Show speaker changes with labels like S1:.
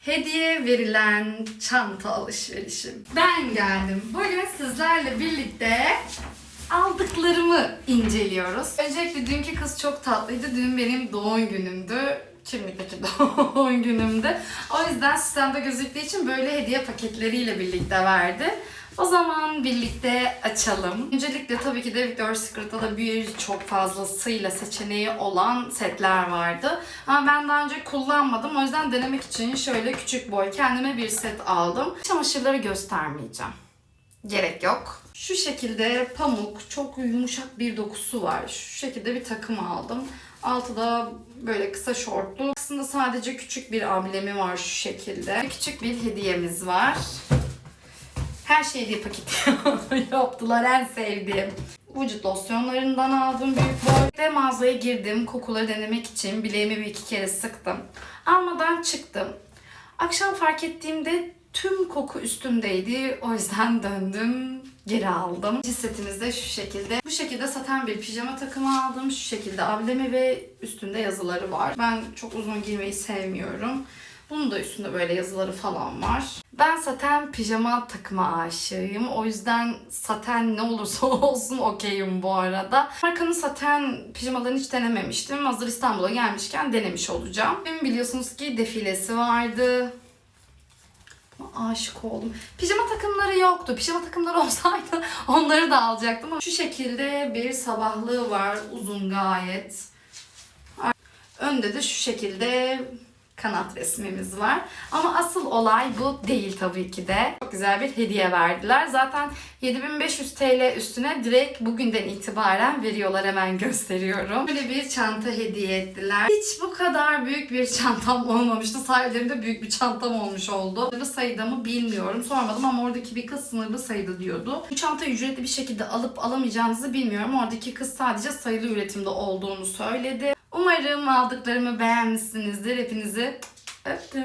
S1: Hediye verilen çanta alışverişim. Ben geldim. Bugün sizlerle birlikte aldıklarımı inceliyoruz. Öncelikle dünkü kız çok tatlıydı. Dün benim doğum günümdü. Şimdiki doğum günümdü. O yüzden sistemde gözüktüğü için böyle hediye paketleriyle birlikte verdi. O zaman birlikte açalım. Öncelikle tabii ki de Victoria's Secret'ta da bir çok fazlasıyla seçeneği olan setler vardı. Ama ben daha önce kullanmadım. O yüzden denemek için şöyle küçük boy kendime bir set aldım. Çamaşırları göstermeyeceğim. Gerek yok. Şu şekilde pamuk, çok yumuşak bir dokusu var. Şu şekilde bir takım aldım. Altı da böyle kısa şortlu. Aslında sadece küçük bir amblemi var şu şekilde. Küçük bir hediyemiz var. Her şeyi hediye paketi yaptılar en sevdiğim. Vücut losyonlarından aldım büyük boy. Ve mağazaya girdim kokuları denemek için. Bileğimi bir iki kere sıktım. Almadan çıktım. Akşam fark ettiğimde tüm koku üstümdeydi. O yüzden döndüm. Geri aldım. Cisetimiz de şu şekilde. Bu şekilde saten bir pijama takımı aldım. Şu şekilde ablemi ve üstünde yazıları var. Ben çok uzun giymeyi sevmiyorum. Bunun da üstünde böyle yazıları falan var. Ben saten pijama takıma aşığıyım. O yüzden saten ne olursa olsun okeyim bu arada. Markanın saten pijamalarını hiç denememiştim. Hazır İstanbul'a gelmişken denemiş olacağım. Benim biliyorsunuz ki defilesi vardı. Aşık oldum. Pijama takımları yoktu. Pijama takımları olsaydı onları da alacaktım. Şu şekilde bir sabahlığı var. Uzun gayet. Önde de şu şekilde kanat resmimiz var. Ama asıl olay bu değil tabii ki de. Çok güzel bir hediye verdiler. Zaten 7500 TL üstüne direkt bugünden itibaren veriyorlar hemen gösteriyorum. Böyle bir çanta hediye ettiler. Hiç bu kadar büyük bir çantam olmamıştı. Sahillerimde büyük bir çantam olmuş oldu. Sınırlı sayıda mı bilmiyorum. Sormadım ama oradaki bir kız sınırlı sayıda diyordu. Bu çantayı ücretli bir şekilde alıp alamayacağınızı bilmiyorum. Oradaki kız sadece sayılı üretimde olduğunu söyledi. Umarım aldıklarımı beğenmişsinizdir. Hepinizi öptüm.